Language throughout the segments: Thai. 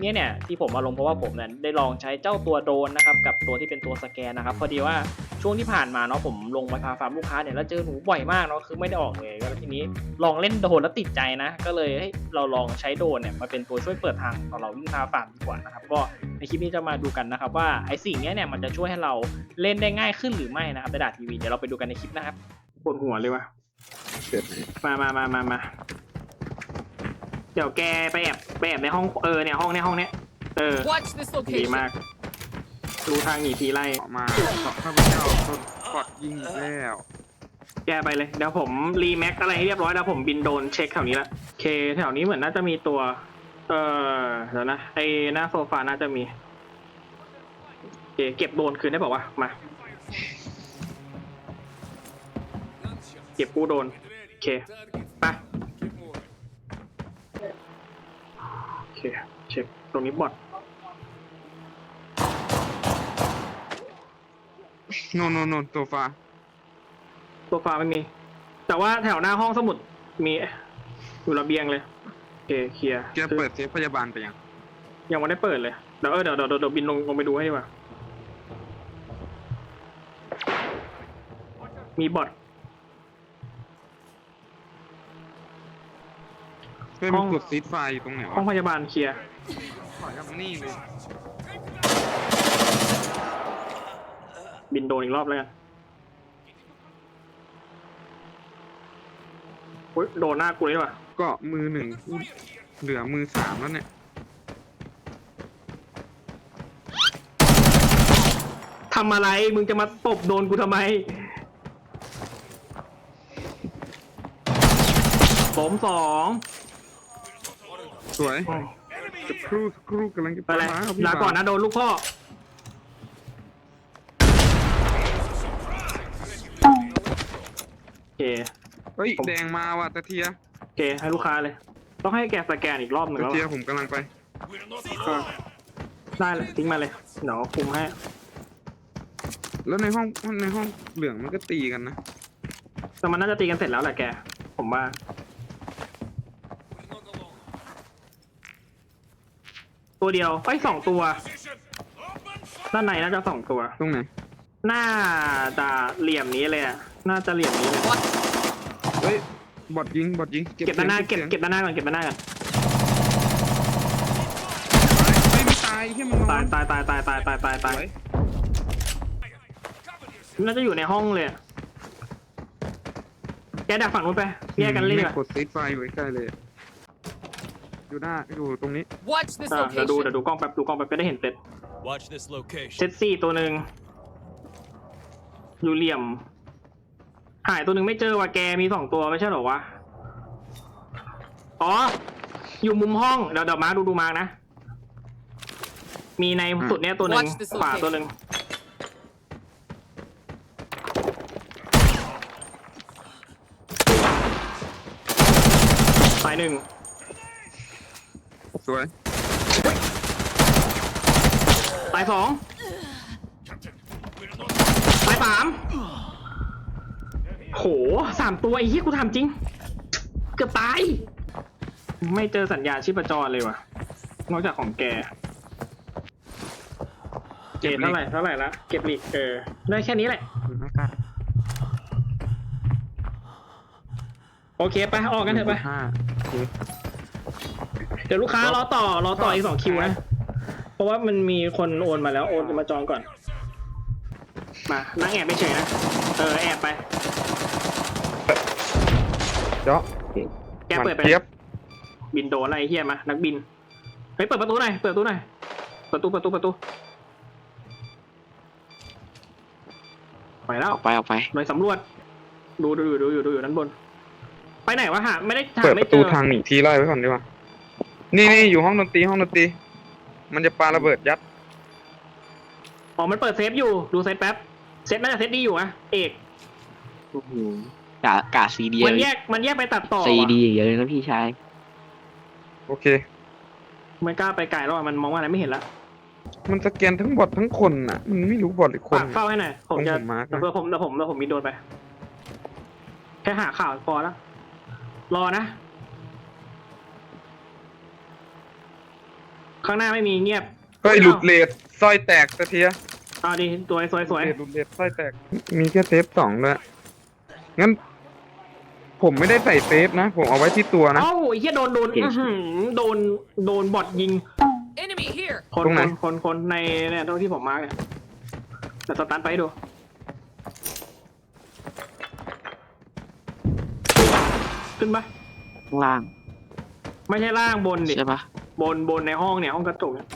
เนี่ยเนี่ยที่ผมมาลงเพราะว่าผมเนี่ยได้ลองใช้เจ้าตัวโดรนนะครับกับตัวที่เป็นตัวสแกนนะครับพอดีว่าช่วงที่ผ่านมาเนาะผมลงมาพาฟาร์มลูกค้าเนี่ยแล้วเจอหนูบ่อยมากเนาะคือไม่ได้ออกเลยแล้วทีนี้ลองเล่นโดรนแล้วติดใจนะ ก็เลยเฮ้ยเราลองใช้โดรนเนี่ยมาเป็นตัวช่วยเปิดทางตอนเราวิ่งพาฟาร์มดีกว่านะครับก็ในคลิปนี้จะมาดูกันนะครับว่าไอ้สิ่งเนี้ยเนี่ยมันจะช่วยให้เราเล่นได้ง่ายขึ้นหรือไม่นะครับในดาทีวีเดี๋ยวเราไปดูกันในคลิปนะครับปวดหัวเลยวะเกิดไหนมามามามามา เดี๋ยวแกไปแอบไปแอบในห้องเออเนี่ยห้องเนี้ยห้องเนี้ยเออ Watch this ดี location. มากรู้ทางหนีทีไล่ออกมาข้าพเจ้าโดนกดยิงอีกแล้วแกไปเลยเดี๋ยวผมรีแม็กอะไรให้เรียบร้อยแล้วผมบินโดรนเช็คแถวนี้ละโอเคแถวนี้เหมือนน่าจะมีตัว เออเดี๋ยวนะไอหน้าโซฟาน่าจะมีโอเคเก็บโดรนคืนได้บอกว่าวะมา เก็บกู้โดรนโอเคไป โอ เค เช็คตรงนี้บอทโนนโนนโนนโซฟาโซฟาไม่มี แต่ว่าแถวหน้าห้องสมุดมีอยู่ระเบียงเลยโอเคเคลียร์แกเปิดเซฟพยาบาลไปยังยังไม่ได้เปิดเลย เดี๋ยวเออเดี๋ยวเดี๋ยวเดี๋ยวบินลงลงไปดูให้ดีกว่า มีบอท เพื่อนห้มีองกดซีดไฟอยู่ตรงไหนห้องวะพยาบาลเคลียร์ถอยกลับมานี่เลยบินโดนอีกรอบแล้วกันโอ้ยโดนหน้ากูเลยว่ะก็มือหนึ่งเหลือมือสามแล้วเนี่ยทำอะไรมึงจะมาตบโดนกูทำไมผมสอง สวยจะครูครูกำลังจะไปเลยมาครับพี่ลาก่อนนะโดนลูกพ่อ โอเค เฮ้ยผม แดงมาว่ะตะเทียโอเค ให้ลูกค้าเลย ต้องให้แกสแกนอีกรอบหนึ่งตะแล้วเทียอะผมกำลังไปก็ได้เลยทิ้งมาเลย เดี๋ยวคุมให้ แล้วในห้องในห้องเหลืองมันก็ตีกันนะแต่มันน่าจะตีกันเสร็จแล้วแหละแก ผมว่า ตัวเดียวไอ้ยสองตัว ด้านในน่าจะสองตัวตรงไหนน่าจะเหลี่ยมนี้เลยอะน่าจะเหลี่ยมนี้เลยเฮ้ยบอดยิงบอดยิงเก็บด้านหน้าสีเก็บยงเก็บด้านหน้าก่อนเก็บด้านหน้าก่อนเฮ้ยไม่ตายแค่มันนอตายนตายตายตายตายตายตายตายสวยน่าจะอยู่ในห้องเลยอะแกดักฝั่งนู้นไปแยกกันเล่นดีกไม่ว่า กดซีดไฟอยู่ใกล้ๆเลยอ ยู่หน้าอยู่ตรงนี้ Watch this อ่าเดี๋ยวดูเดี๋ยว location. ดูกล้องแป๊บดูกล้องแป๊บจะได้เห็นเซต Watch this location. เซตสี่ตัวหนึ่งอยู่เหลี่ยม หายตัวหนึ่งไม่เจอว่ะแกมีสองตัวไม่ใช่เหรอวะ อ๋อ อยู่มุมห้องเดี๋ยวเดี๋ยวมาร์คดูดูมาร์คนะ มีในสุดเนี้ยตัวหนึ่ง Watch this ขวาตัวหนึ่งสายหนึ่ง สวยสายสองสายสามโหสามตัวไอ้เหี้ยกูทำจริง เกือบตาย ไม่เจอสัญญาณชีพจรเลยว่ะ นอกจากของแก เกรดเท่าไหร่เท่าไหร่ละเก็บหลีกเออ ได้แค่นี้แหละโอเค ไป ออกกันเถอะไป ห้าโอเค เดี๋ยวลูกค้ารอต่อรอต่ออีกสองคิวนะ เพราะว่ามันมีคนโอนมาแล้วโอนมาจองก่อน มานั่งแอบไม่เฉยนะ เออแอบไป เจาะแกเปิดไปมันเจี๊ยบบินโดนอะไรไอ้เฮียมา นักบิน เฮ้ยเปิดประตูหน่อย เปิดประตูหน่อยเปิดประตูเปิดประตูเปิดประตูไปแล้ว ออกไปออกไป หน่วยสำรวจ ดูดูอยู่ดูอยู่ดูอยู่ด้านบน ไปไหนวะหาไม่ได้หาเปิดปไม่ระเจตูอทางหนีทีไล่ไว้ก่อนดีกว่า นี่นี่อยู่ห้องดนตรีห้องดนตรี มันจะปาระเบิดยัด อ๋อมันเปิดเซฟอยู่ ดูเซฟแป๊บ เซฟน่าจะเซฟดีอยู่อะเอกกะกะซีดีมันแยก มันแยกไปตัดต่อซีว่ะดีอย่างเดียวเลยนะพี่ชาย โอเค มันกล้าไปไกลแล้วอะมันมองว่าอะไรไม่เห็นละมันสแกนทั้งบอททั้งคนน่ะ มันไม่รู้บอทหรือคนฝากเฝ้าให้หน่อยผมจะของผมมาร์คนะ เดี๋ยวผมเดี๋ยวผมเดี๋ยวผมมีโดนไป แค่หาข่าวพอแล้วรอนะ ข้างหน้าไม่มีเงียบเฮ้ยหลุดเลดสร้อยแตกตะเทียเอาดิสวยสวยสวยเลดหลุดเลดสร้อยแตก มีแค่เซฟสองเลยงั้น ผมไม่ได้ใส่เซฟนะ ผมเอาไว้ที่ตัวนะ เอ้าไอ้เหี้ยโดนโดนอื้อหือโดนโดนบอทยิง Enemy here. คนตรงไหน คนคนคนในเนี่ยตรงที่ผมมาร์กเนี่ยแต่สตาร์ทไปให้ดู ขึ้นปะข้างล่างไม่ใช่ล่างบนดิใช่ปะ บนบนในห้องเนี่ยห้องกระจกเนี่ย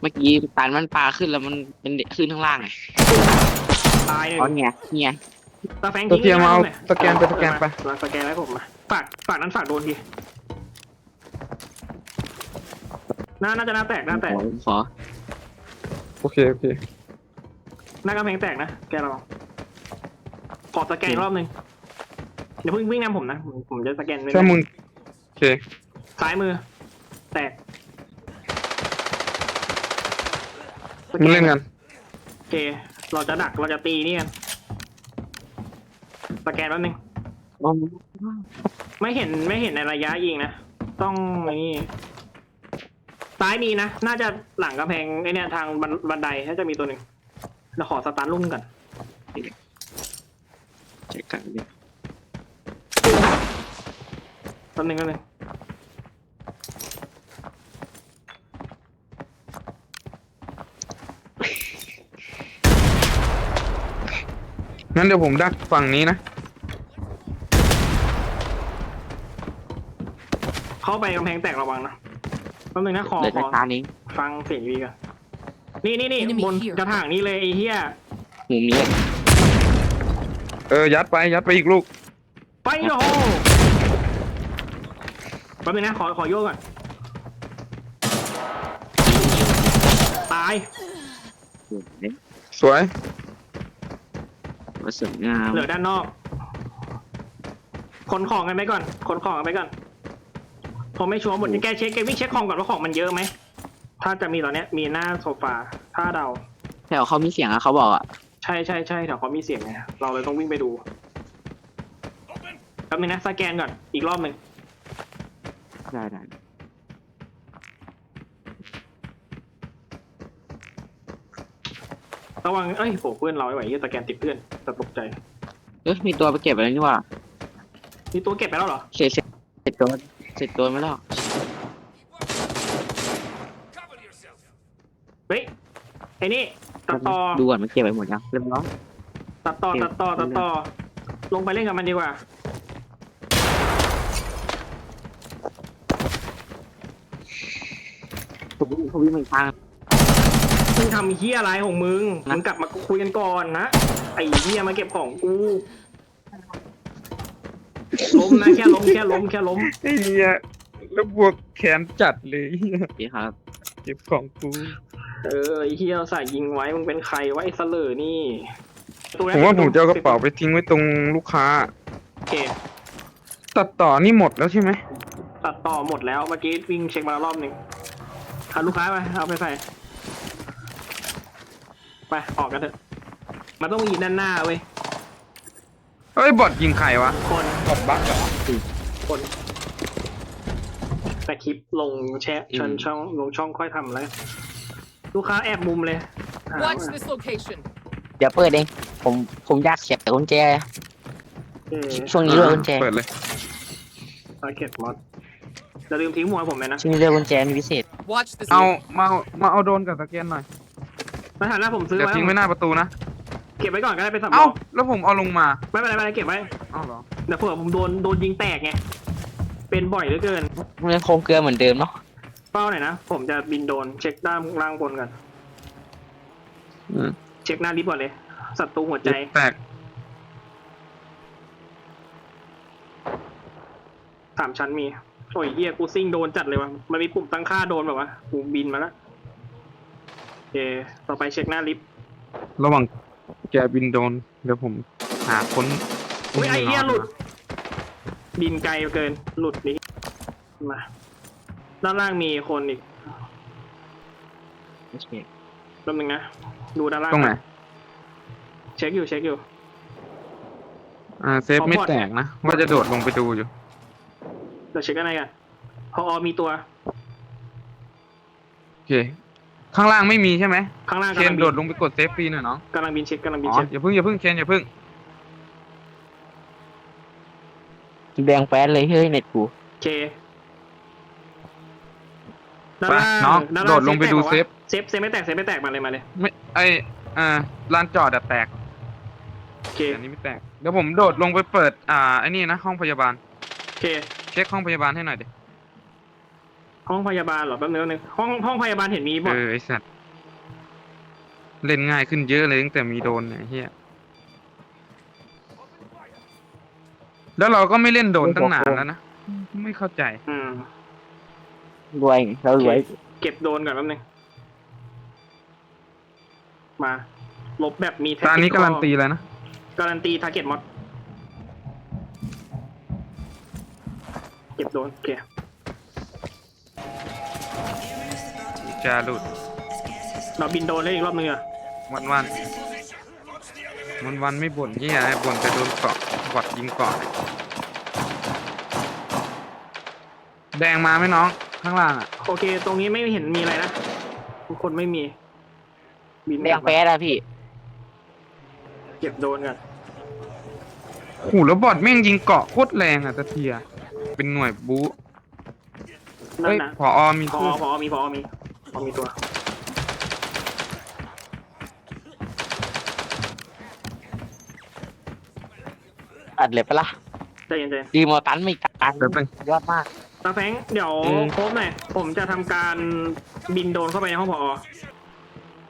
เมื่อกี้ตานมันปลาขึ้นแล้วมันเป็นเด็กขึ้นข้างล่างไงตายหนึ่งอ๋อเนี่ยเนี่ยตาแฟงตัวเทียมเอาหน่อยสแกนไปสแกนไป มาสแกนให้ผมมาฝากฝากนั้นฝากโดนทีน่าน่าจะหน้าแตกหน้าแตกขอขอโอเคโอเคหน้ากำแพงแตกนะแกเราขอสแกนอีกรอบหนึ่ง เดี๋ยวเพิ่งวิ่งนำผมนะผมผมจะสแกนไม่ได้ถ้ามึงโอเคซ้ายมือ แตกมึงเล่นกันโอเค เราจะดักเราจะตีนี่กันสแกนแป๊บนึงอ๋อไม่เห็นไม่เห็นในระยะยิงนะ ต้องนี่ซ้ายมีนะ น่าจะหลังกำแพงไอเนี่ยทางบันบันไดน่าจะมีตัวหนึ่งเราขอสตาร์ทลุ่มก่อนเช็คกันดิแป๊บนึงแป๊บนึงงั้นเดี๋ยวผมดักฝั่งนี้นะ เข้าไปกำแพงแตกระวังนะแป๊บนึงนะขอเหลือขแต่อตานี้ฟังเสียงวีก่อนนี่นี่นี่ Enemy บน here กระถางนี่เลยไอ้เหี้ยมุมนี้เออ ยัดไป ยัดไปอีกลูก ไปโอ้โหแป๊บนึงนะขอขอโยกก่อนตายเนี่ยสวยว่าสวยงามเหลือด้านนอก ขนของกันไปก่อน ขนของกันไปก่อน ผมไม่ชัวร์หมดแกเช็คแกวิ่งเช็คของก่อนว่าของมันเยอะไหม ถ้าจะมีตอนเนี้ย มีหน้าโซฟา ถ้าเดา แถวเขามีเสียงอะเขาบอกอะใช่ใช่ใช่แถวเขามีเสียงไงเราเลยต้องวิ่งไปดูแป๊บนึงนะสแกนก่อน อีกรอบหนึ่ง ได้ได้ระวังเอ้ยโหเพื่อนเราไอ้ไหวยี่สแกนติดเพื่อนจะตกใจเอ้ยมีตัวไปเก็บอะไรนี่ว่ามีตัวเก็บไปแล้วเหรอเสร็จเสร็จเสร็จตัวเสร็จตัวไม่แล้วเฮ้ยไอ้นี่ตัดต่อดูก่อนมันเก็บไปหมดยังเรียบร้อยตัดต่อตัดต่อตัดต่อลงไปเล่นกับมันดีกว่า ผม วิ่งผมวิ่งไปทางมึงทำเฮียอะไรของมึงนะมึงกลับมาคุยกันก่อนนะ ไอ้เฮียมาเก็บของกู ล้มนะ แค่ล้มแค่ล้มแค่ล้ม ไอ้เหี้ยแล้วบวกแขนจัดเลยเหี้ยดีครับ เก็บของกูเออไอ้เฮียใส่ยิงไว้ มึงเป็นใครวะไอ้เสลอนี่ตัวแรผมว่าผมจะเอากระเป๋าไปทิ้งไว้ตรงลูกค้า โอเค ตัดต่อนี่หมดแล้วใช่ไหมตัดต่อหมดแล้ว เมื่อกี้วิ่งเช็คมาแล้วรอบหนึ่ง เอาลูกค้าไปเอาไปใส่ไปออกกันเถอะมันต้องมีด้านหน้าเว้ยเฮ้ยบอดยิงใครวะคนบอดบักเหรอคนแต่คลิปลงแชร์ชนช่องลงช่องค่อยทำแล้วลูกค้าแอบมุมเลยหา Watch this location. เดี๋ยวเปิดเอง ผมผมอยากเสียบแต่กุญแจเออช่วงนี้เลือกกุญแจ เปิดเลยสเก็ตม อดอย่าลืมทิ้งหัวผมเลยนะช่วงนี้เลือกกุญแจมีพิเศษ Watch this. เอา location. มามาเอาโดรนกับสแกนหน่อยมาถามแล้วผมซื้อเดี๋ยวไว้ทิ้งไว้หน้าประตูนะ เก็บไว้ก่อนก็ได้ไปสับรเอ้า องแล้วผมเอาลงมาไม่เป็นไรไม่เป็นไรเก็บไว้เอ้าเหรอเดี๋ยวเผื่อผมโดนโดนยิงแตกไงเป็นบ่อยเหลือเกินมันยังโครงเกลือเหมือนเดิมเนาะเป้าหน่อยนะผมจะบินโดรนเช็คด้านล่างบนก่อนอืมเช็คหน้าลิฟต์ก่อนเลยศัตรูหัวใจแตกสามชั้นมี โอ้ยเฮียกูซิ่งโดนจัดเลยวะมันมีปุ่มตั้งค่าโดนแบบว่ากูบินมาแล้วโอเคต่อไปเช็คหน้าลิฟต์ระหว่างแกบินโดรนเดี๋ยวผมหาค้นอุ้ยไอเฮียหลุด บินไกลเกินหลุดนี่มาด้านล่างมีคนอีกโอเคแป๊บนึงนะดูด้านล่างตรงไหนเช็คอยู่เช็คอยู่ อ่าเซฟไม่แตกนะว่าจะโดดลงไปดูอยู่ เดี๋ยวเราเช็คอะไรกันพอมีตัว โอเค ข้างล่างไม่มีใช่ไหมข้างล่างเคนกำลังโดบิดลงไปกดเซฟฟรีหน่อยน้องกำลังบินเช็คกำลังบินอ๋อเช็คอย่าเพิ่งอย่าเพิ่งเคนอย่าเพิ่งแดงแป๊ดเลยเฮ้ยเน็ตกูโอเคด้านไปล่างน้องด้านโดล่างดลงไปดูเซฟเซฟเซฟไม่แตกเซฟไม่แตกมาเลยมาเลยไม่ไออ่าลานจอดอะแตกโอเคอันนี้ไม่แตกเดี๋ยวผมโดดลงไปเปิด อ่าไอ้นี่นะห้องพยาบาลโอเคเช็คห้องพยาบาลให้หน่อยดิห้องพยาบาลเหรอแป๊บนึงแป๊บนึงห้องห้องพยาบาลเห็นมีบอเอทอไอสัตว์เล่นง่ายขึ้นเยอะเลยตั้งแต่มีโดนเนี่ยไอ้เฮียแล้วเราก็ไม่เล่นโดนตั้งนานแล้วนะไม่เข้าใจ อืม รวยเรารวยเก็บโดนก่อนแป๊บนึงมาลบแบบมีตอนนี้ tactical การันตีแล้วนะ การันตีทาร์เก็ตมอด เก็บโดนโอเคจารุดเราบินโดนได้อีกรอบนึงอะวันวันวันวันๆไม่บ่นเฮียบ่นแต่โดนเกาะบอดยิงเกาะแดงมาไหมน้อง ข้างล่างอะโอเค ตรงนี้ไม่เห็นมีอะไรนะทุกคนไม่มี บินแดงแป๊ดอะพี่ เก็บโดนกันโอ้โหแล้วบอดแม่งยิงเกาะโคตรแรงอะตะเทีย เป็นหน่วยบู๊นั่เฮ้นยนะพออมีพอสู้พอมีพอมีพอมีตัว อัดเลยปะล่ะใจเย็นใจเย็นดีมอตันไม่ตันเดี๋ยวเป็นยอดมาก ตาแฟงเดี๋ยวอืม โค้บหน่อยผมจะทำการบินโดรนเข้าไปในห้องพอ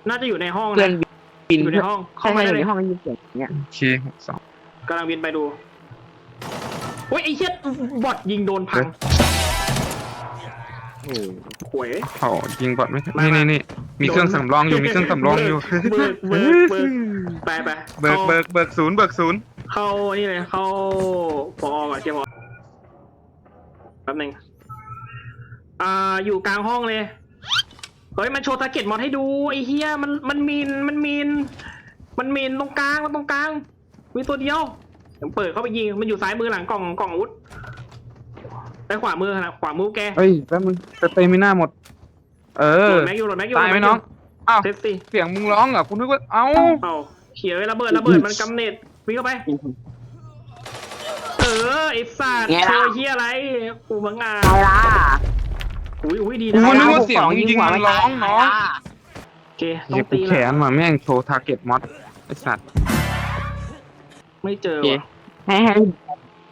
น่าจะอยู่ในห้องเพื่อนนะบินอยู่ในห้องใช่เข้าใช่มาอได้ยู่เลยในห้องได้ยินเสียงเนี้ยโอเคหกสองกำลังบินไปดู โอ้ยไอ้เหี้ยบอทยิงโดนพังโอ้หวยเขายิงบอดไม่ทันไม่นี่ไม่นี่นี่มีเครื่องสำรองอยู่มีเครื่องสำรองอยู่เบิกเบิกเบิกไปไปเบิกเบิกเบิกศูนย์เบิกศูนย์เข้านี่เลยเข้าพอก่อนเชียร์พอแป๊บหนึงอ่าอยู่กลางห้องเลยเฮ้ยมันโชว์ตาเก็ตมอดให้ดูไอ้เฮียมันมันมีนมันมีนมันมีนตรงกลางมันตรงกลางมีตัวเดียว เดี๋ยวเปิดเข้าไปยิงมันอยู่ซ้ายมือหลังกล่องกล่องอาวุธไปขวามือนะขวามือแกเอ้ยแป๊บมึงสเตมิน่าหมด เอโหลอดแม็กอยู่โหลดแม็กอยู่ตายไหมน้อง อ้าว เซฟซี่เสียงมึงร้องเหรอะคุณนึกว่า เอ้าเอาเขียวระเบิดระเบิดมันกำเนิดวิ่งเข้าไป เออไอ้สัตว์ไงล่ะโชว์เฮียอะไรกูบังอาตายละอุ้ยอุ้ยดีกูนะนึกว่าเสียงจริงๆมันร้องน้องโอเคต้อเหี้ยงกูตีแขแล้วนมาแม่งโชว์ทาร์เก็ตมอดไอสัตว์ ไม่เจอโอเค ว่ะให้ให้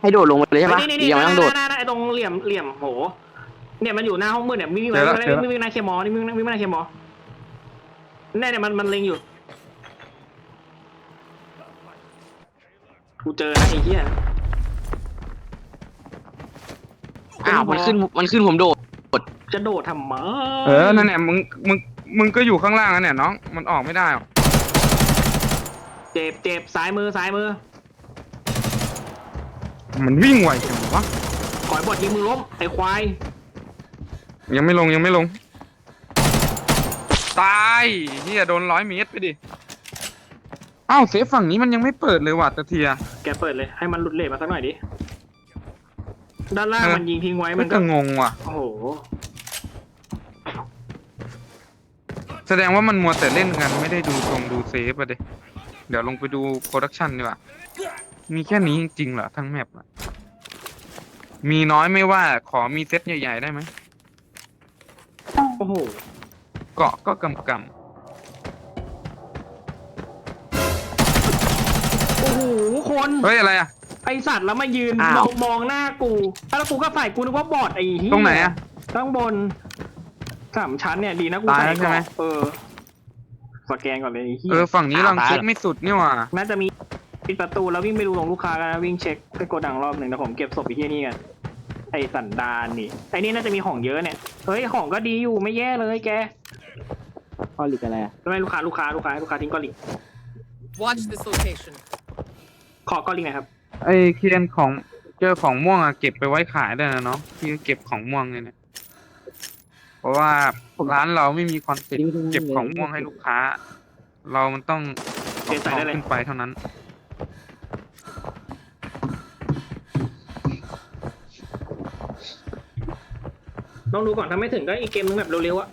ให้โดดลงไปเลยใช่ปะเฮ้ยนี่นี่ยังไม่ต้องโดดหน้าหน้าไอ้ตรงเหลี่ยมเหลี่ยมโหเนี่ยมันอยู่หน้าห้องมืดเนี่ยวิ่งวิ่งไปวิ่งไปวิ่งวิ่งหน้าเคมอนี่วิ่งวิ่งหน้าเคมอแน่เนี่ยมันมันเล็งอยู่กูเจอนะไอ้เหี้ยอ้าวมันขึ้นมันขึ้นผมโดด จะโดดทำไมเออ นั่นแหละมึง มึง มึงก็อยู่ข้างล่างนั่นแหละน้อง มันออกไม่ได้หรอกเจ็บเจ็บซ้ายมือซ้ายมือ มันวิ่งไวจังวะขอยบอดยิงมือล้มไอ้ควายยังไม่ลงยังไม่ลง ตายเฮียโดนร้อยเมตรไปดิอ้าวเซฟฝั่งนี้มันยังไม่เปิดเลยว่ะตะเทีย แกเปิดเลยให้มันหลุดเลทมาสักหน่อยดิ ด้านล่างเออ มันยิงทิ้งไว้มัมันนก็ก็งงว่ะ โอ้โห แสดงว่ามันมัวแต่เล่นกันไม่ได้ดูตรงดูเซฟอะเดยเดี๋ยวลงไปดูโปรดักชันดีกว่า มีแค่นี้จริงๆเหรอทั้งแมปอะมีน้อยไม่ว่าขอมีเซตใหญ่ๆได้ไหมโอ้โหเกาะก็กำกโอ้โหคนำเฮ้ยอะไรอะ ไอสัตว์แล้วมายืนอ้าวมองมองหน้ากู แล้วกูก็ใส่กูนึกว่าบอดไอ้เหี้ยตรงไหนอะ ข้างบนสามชั้นเนี่ยดีนะกูตายใส่แล้วใช่ไหม เกราะเออสแกนก่อนเลยไอ้เหี้ยเออฝั่งนี้ลังเช็คไม่สุดนี่หว่าน่าจะมี ปิดประตูแล้ววิ่งไปดูของลูกค้ากันนะวิ่งเช็คไปโกดังรอบหนึ่งแต่ผมเก็บศพไอ้เหี้ยนี่กันไอสันดานนี่ไอ้นี่น่าจะมีของเยอะเนี่ยเฮ้ยของก็ดีอยู่ไม่แย่เลยแกพอหลีกอะไรอะทำไมลูกค้าลูกค้าลูกค้าลูกค้าทิ้งก้อนลิง Watch this location. ขอก้อนลิงหน่อยครับไอ้เคียนของเจอของม่วงอะเก็บไปไว้ขายได้นะเนาะพี่ก็เก็บของม่วงเลยเนี่ยเพราะว่าร้านเราไม่มีคอนเซ็ปต์เก็บของม่วงให้ลูกค้า เรามันต้องเก็บใส่ได้เลยขึ้นไปเท่านั้น ลองดูก่อนถ้าไม่ถึงก็อีกเกมนึงแบบเร็วๆอะ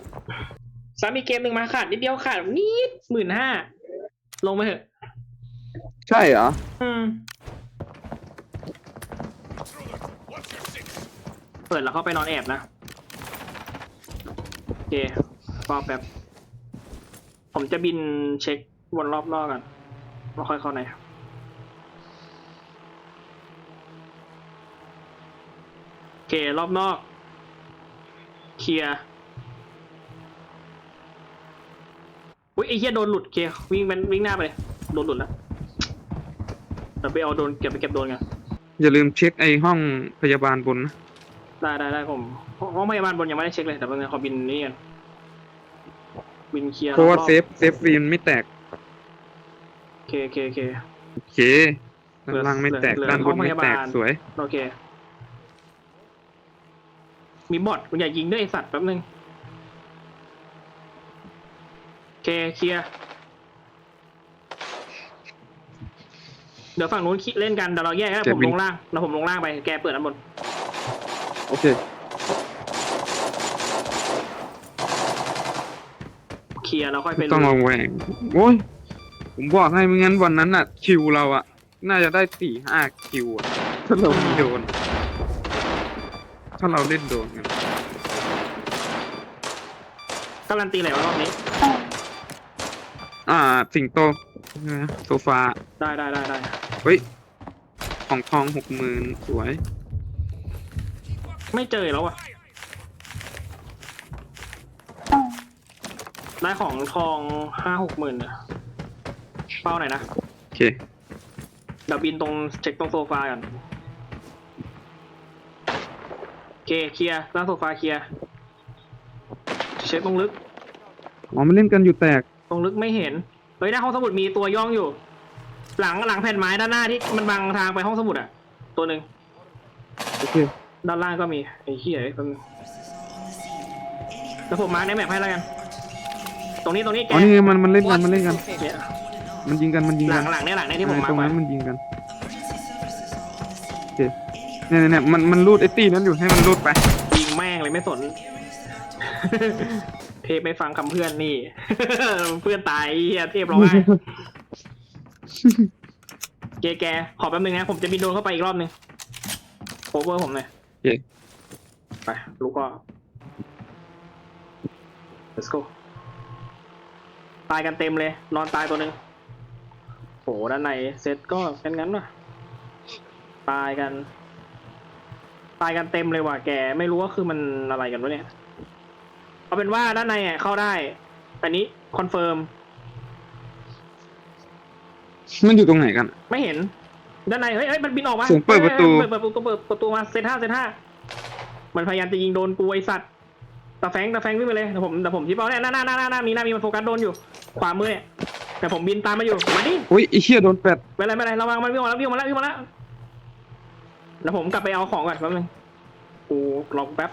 ซ้ำอีกเกมหนึ่งมาขาดนิดเดียวขาดนิดหมื่นห้าลงไปเถอะ ใช่เหรอ อืม เปิดแล้วเข้าไปนอนแอบนะ โอเครอแป๊บ ผมจะบินเช็ควนรอบนอกกันแล้วค่อยเข้าในโอเครอบนอก เคลียร์อุ้ยไอ้เหี้ยโดนหลุดเคลียร์วิ่งมันวิ่งหน้าไปเลยโดนหลุดแล้วเดี๋ยวไปเอาโดนเก็บไปเก็บโดนกันอย่าลืมเช็คไอห้องพยาบาลบนนะได้ได้ได้ผมห้องพยาบาลบนยังไม่ได้เช็คเลยแต่เป็นไงขอบินนี่กันบินเคลียร์เพราะว่าอบๆเซฟเซฟฟีนไม่แตกโอเคโอเคโอเคโอเคด้านล่างไม่แตกเหลือด้านบนไม่เหลือห้องพแตยากบาลสวย โอเค มีบอทคุณอย่ายิงด้วยไอสัตว์แป๊บนึงโอเคเคลียร์เดี๋ยวฝั่งนู้นคิดเล่นกันเดี๋ยวเราแยกกันเจ็บผมวิ่ลงงล่างแล้วผมลงล่างไปแกเปิดอันบนโอเคเคลียร์แล้วค่อยไปต้องลุระยแวงโอ้ยผมบอกให้ไม่งั้นวันนั้นน่ะ คิวเราอะน่าจะได้สี่ห้าคิวอะถ้าเราไม่โดน ถ้าเราเล่นโดนกันการันตีอะไรวะรอบนี้ อ่า สิงโตนะโซฟา ได้ได้ได้ได้เฮ้ย ของทองหกหมื่นสวย ไม่เจอแล้วอะได้ของทองห้าหกหมื่นเป้าไหนอยนะ โอเคเดี๋ยวบินตรงเช็คตรงโซฟากันโอ เคเคลียร์หน้าโซฟาเคลียร์เช็คตรงลึกอ๋อมันเล่นกันอยู่แตก ตรงลึกไม่เห็น เฮ้ยหน้าห้องสมุดมีตัวย่องอยู่ หลังหลังแผ่นไม้ด้านหน้าที่มันบังทางไปห้องสมุดอะตัวหนึ่งโอเค ด้านล่างก็มีไอ้เหี้ยไอ้แป๊บนึงแล้วผมมาร์กในแมปให้แล้วกัน ตรงนี้ตรงนี้แกอ๋อนี่ไงมันมันเล่นกัน Watch มันเล่น this กัน location. เนี่ยมันยิงกันมันยิงหลักังนหลังเนี่ยหลังเนี่ยที่ผมเออมาตร์รงกไว้นั้นมันยิงกันโอเค เนี่ยเนี่ยเนี่ยมันมันรูดไอ้ตีนั้นอยู่ให้มันรูดไป ยิงแม่งเลยไม่สน เทพไม่ฟังคำเพื่อนนี่ เพื่อนตายไอ้เหี้ยเทพร้องไห้แกแกขอแป๊บนึงนะผมจะบินโดรนเข้าไปอีกรอบนึงโอเวอร์ผมหน่อยโอเคไปลูกก็ let's go ตายกันเต็มเลย นอนตายตัวหนึ่งโหด้านในเซตก็เป็นงั้นว่ะ ตายกัน ตายกันเต็มเลยว่ะแก ไม่รู้ว่าคือมันอะไรกันวะเนี่ย เอาเป็นว่าด้านในอะเข้าได้อันนี้คอนเฟิร์มมันอยู่ตรงไหนกันไม่เห็น ด้านในเฮ้ยเฮ้ยมันบินออกมาเสียงเปิดประตูเปิดเปิดประตูเปิดประตูมาเซตห้าเซตห้ามันพยายามจะยิงโดนกูไอสัตว์ตาแฟงตาแฟงวิ่งไปเลยเดี๋ยวผมเดี๋ยวผมชี้เป้าเนี่ยหน้าหน้าหน้าหน้าหน้ามีหน้ามีมันโฟกัสโดนอยู่ ขวามือเนี่ยแต่ผมบินตามมาอยู่มาดิ อุ้ยไอ้เชี่ยโดนแปดไม่เป็นไรไม่เป็นไรระวังมันวิ่งมาแล้ววิ่งมาแล้ววิ่งมาแล้ว แล้วผมกลับไปเอาของก่อนแป๊บนึงกูรอกูแป๊บ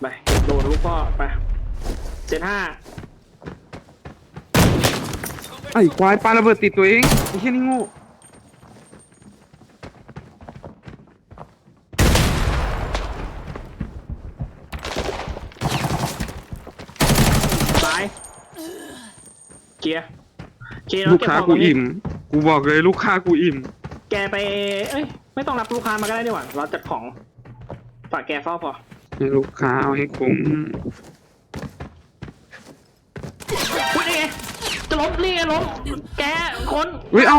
ไปโดนลูกพ่อไปเซตห้าไอ้ควายปาระเบิดติดตัวเองไอ้เชี่ยนี่โง่ตายเคลียร์เคลียร์แล้ลูวกเก็บค้าของตกูรงนี้อิ่ม กูบอกเลยลูกค้ากูอิ่ม แกไป เอ้ย ไม่ต้องรับลูกค้ามาก็ได้ดีกว่าเราจัดของ ฝากแกเฝ้าพอ ให้ลูกค้าเอาให้คุ้มพูดยังไงจะล้มนี่ไงล้มแกคนเฮ้ยเอา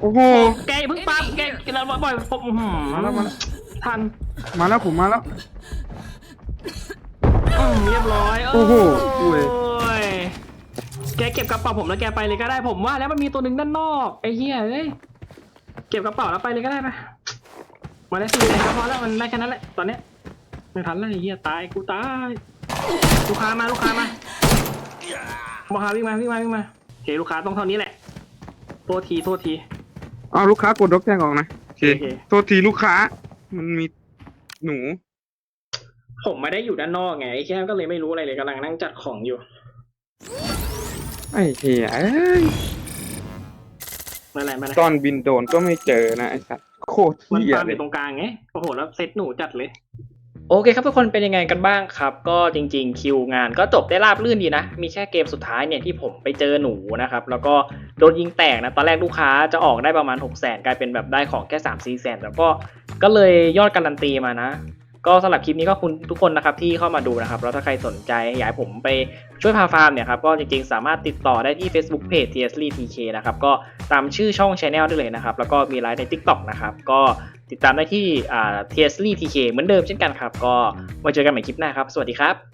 โอ้โหแกอย่าเพิ่งปั๊บแกเราบ่อยผมอื้อหือมาแล้วมาแล้วทันมาแล้วผมมาแล้ว อืมเรียบร้อยโอ้โหโอ้ยแกเก็บกระเป๋าผมแล้วแกไปเลยก็ได้ผมว่า แล้วมันมีตัวหนึ่งด้านนอกไอ้เหี้ยเอ้ย เก็บกระเป๋าแล้วไปเลยก็ได้ไปมาได้สี่เลยครับพอแล้วมันได้แค่นั้นแหละตอนเนี้ยไม่ทันแล้วไอ้เหี้ยตายกูตายลูกค้ามาลูกค้ามาลูกค้าวิ่งมาวิ่งมาวิ่งมาโอเคลูกค้าต้องเท่านี้แหละโทษทีโทษทีเอาลูกค้ากดด็อกแจ้งออกนะโอเคโอเคโทษทีลูกค้า มันมีหนู ผมไม่ได้อยู่ด้านนอกไงไอ้แค่ก็เลยไม่รู้อะไรเลยกำลังนั่งจัดของอยู่ไอ้เหี้ย เอ้ยไม่เป็นไรไม่เป็นตไรอนบินโดรนก็ไม่เจอนะไอ้สัสโคตรมันเหี้ยปาล์มอเลยยู่ตรงกลางไงโอ้โหแล้วเซตหนูจัดเลย โอเคครับทุกคนเป็นยังไงกันบ้างครับ ก็จริงๆ คิวงานก็จบได้ราบรื่นดีนะ มีแค่เกมสุดท้ายเนี่ยที่ผมไปเจอหนูนะครับ แล้วก็โดนยิงแตกนะ ตอนแรกลูกค้าจะออกได้ประมาณ 6 0 0 0 0 0กลายเป็นแบบได้ของแค่ 3 4 0 0 0 0แล้วก็ก็เลยยอดการันตีมานะ ก็สำหรับคลิปนี้ก็คุณทุกคนนะครับที่เข้ามาดูนะครับ แล้วถ้าใครสนใจอยากให้ผมไป ช่วยพาฟาร์มเนี่ยครับก็จริงๆ สามารถติดต่อได้ที่ Facebook Page t s l TK นะครับก็ตามชื่อช่อง Channel ได้เลยนะครับ แล้วก็มีไลฟ์ใน TikTok นะครับก็ติดตามได้ที่อ่า t s l TK เหมือนเดิมเช่นกันครับ ก็มาเจอกันใหม่คลิปหน้าครับ สวัสดีครับ